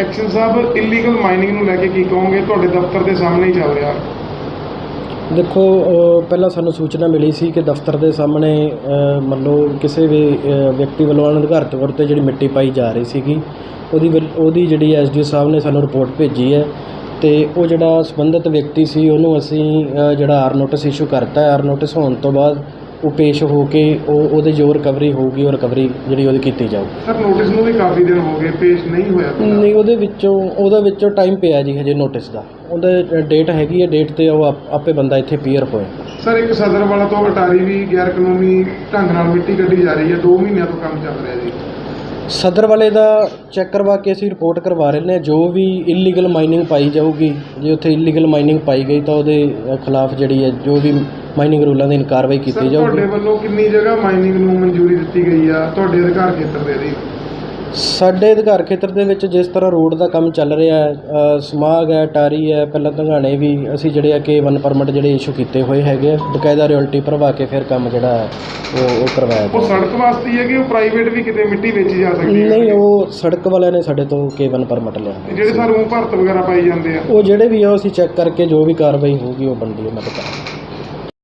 Action ਸਾਹਿਬ illegal mining ਨੂੰ ਲੈ ਕੇ ਕੀ ਕਹੋਗੇ? ਤੁਹਾਡੇ ਦਫ਼ਤਰ ਦੇ ਸਾਹਮਣੇ ਹੀ ਚੱਲ ਰਿਹਾ। ਦੇਖੋ ਅ, ਪਹਿਲਾਂ ਸਾਨੂੰ ਸੂਚਨਾ ਮਿਲੀ ਸੀ ਕਿ ਦਫ਼ਤਰ ਦੇ ਸਾਹਮਣੇ ਅ, ਮੰਨ ਲਓ ਕਿਸੇ ਵੀ ਅ, ਵਿਅਕਤੀ ਵੱਲੋਂ ਅਣਅਧਿਕਾਰਤ ਤੌਰ ਤੇ ਜਿਹੜੀ ਮਿੱਟੀ ਪਾਈ ਜਾ ਰਹੀ ਸੀਗੀ ਉਹਦੀ ਵੱਲ- ਉਹਦੀ ਜਿਹੜੀ ਐਸਡੀਓ ਸਾਹਿਬ ਨੇ ਸਾਨੂੰ ਰਿਪੋਰਟ ਭੇਜੀ ਹੈ ਤੇ ਉਹ ਜਿਹੜਾ ਸੰਬੰਧਿਤ ਵਿਅਕਤੀ ਸੀ ਉਹਨੂੰ ਅਸੀਂ ਅ, ਜਿਹੜਾ ਆਰ ਨੋਟਿਸ ਇਸ਼ੂ ਕਰਤਾ ਹੈ ਆਰ ਨੋਟਿਸ ਹੋਣ ਤੋਂ ਬਾਅਦ ਉਹ ਪੇਸ਼ ਹੋ ਕੇ ਉਹ ਉਹਦੇ ਜੋ ਰਿਕਵਰੀ ਹੋਊਗੀ ਉਹ ਰਿਕਵਰੀ ਜਿਹੜੀ ਉਹਦੀ ਕੀਤੀ ਜਾਊਗੀ। ਸਰ ਨੋਟਿਸ ਨੂੰ ਵੀ ਕਾਫੀ ਦਿਨ ਹੋ ਗਏ ਪੇਸ਼ ਨਹੀਂ ਹੋਇਆ। ਨਹੀਂ ਉਹਦੇ ਵਿੱਚੋਂ ਉਹਦੇ ਵਿੱਚੋਂ ਟਾਈਮ ਪਿਆ ਜੀ ਹਜੇ ਨੋਟਿਸ ਦਾ। ਉਹਦੇ ਡੇਟ ਹੈਗੀ ਹੈ ਡੇਟ ਤੇ ਉਹ ਆਪ- ਆਪੇ ਬੰਦਾ ਇੱਥੇ ਪੀਅਰ ਹੋਏ ਸਰ ਇੱਕ ਸਦਰ ਵਾਲਾ ਤੋਂ ਅਟਾਰੀ ਵੀ ਗੈਰ ਕਾਨੂੰਨੀ ਢੰਗ ਨਾਲ ਮਿੱਟੀ ਕੱਢੀ ਜਾ ਰਹੀ ਹੈ 2 ਮਹੀਨਿਆਂ ਤੋਂ ਕੰਮ ਚੱਲ ਰਿਹਾ ਜੀ। ਸਦਰ ਵਾਲੇ ਦਾ ਚੈੱਕ ਕਰਵਾ ਕੇ ਅਸੀਂ ਰਿਪੋਰਟ ਕਰਵਾ ਰਹੇ ਨੇ ਜੋ ਵੀ ਇਲੀਗਲ ਮਾਈਨਿੰਗ ਪਾਈ ਜਾਊਗੀ ਜੇ ਉੱਥੇ ਇਲੀਗਲ ਮਾਈਨਿੰਗ ਪਾਈ ਗਈ ਤਾਂ ਉਹਦੇ ਖਿਲਾਫ ਜਿਹੜੀ ਹੈ ਜੋ ਵੀ ਮਾਈਨਿੰਗ ਰੂਲਾਂ ਦੀ ਕਾਰਵਾਈ ਸਰ ਕੀਤੀ ਤੁਹਾਡੇ ਜਾਊਗੀ ਵੱਲੋਂ ਕਿੰਨੀ ਜਗ੍ਹਾ ਮਾਈਨਿੰਗ ਨੂੰ ਮਨਜ਼ੂਰੀ ਦਿੱਤੀ ਗਈ ਆ? ਤੁਹਾਡੇ ਅਧਿਕਾਰ ਖੇਤਰ ਦੇ ਅਧੀਨ ਸਾਡੇ ਅਧਿਕਾਰ ਖੇਤਰ ਦੇ ਵਿੱਚ ਜਿਸ ਤਰ੍ਹਾਂ ਰੋਡ ਦਾ ਕੰਮ ਚੱਲ ਰਿਹਾ ਹੈ ਅ, ਸਮਾਗ ਹੈ ਟਾਰੀ ਹੈ ਪਹਿਲਾਂ ਧੰਗਾਣੇ ਵੀ ਅਸੀਂ ਜਿਹੜੇ ਆ ਕਿ ਵਨ ਪਰਮਿਟ ਜਿਹੜੇ ਇਸ਼ੂ ਕੀਤੇ ਹੋਏ ਹੈਗੇ ਆ ਬਕਾਇਦਾ ਰਾਇਲਟੀ ਭਰਵਾ ਕੇ ਫਿਰ ਕੰਮ ਜਿਹੜਾ ਹੈ ਉਹ ਉਹ ਕਰਵਾਇਆ ਉਹ ਸੜਕ ਵਾਸਤੇ ਹੀ ਹੈ ਕਿ ਉਹ ਪ੍ਰਾਈਵੇਟ ਵੀ ਕਿਤੇ ਮਿੱਟੀ ਵੇਚੀ ਜਾ ਸਕਦੀ ਹੈ? ਨਹੀਂ ਉਹ ਸੜਕ ਵਾਲਿਆਂ ਨੇ ਸਾਡੇ ਤੋਂ ਕੇ ਵਨ ਪਰਮਿਟ ਲਿਆ। ਤੇ ਜਿਹੜੇ ਸਰ ਉਹ ਭਰਤ ਵਗੈਰਾ ਪਾਈ ਜਾਂਦੇ ਆ? ਉਹ ਜਿਹੜੇ ਵੀ ਆ ਉਹ ਅਸੀਂ ਚੈੱਕ ਕਰਕੇ ਜੋ ਵੀ ਕਾਰਵਾਈ ਹੋਊਗੀ ਉਹ ਬਣਦੀ ਉਹਨਾਂ ਤੇ ਕਰਾਂਗੇ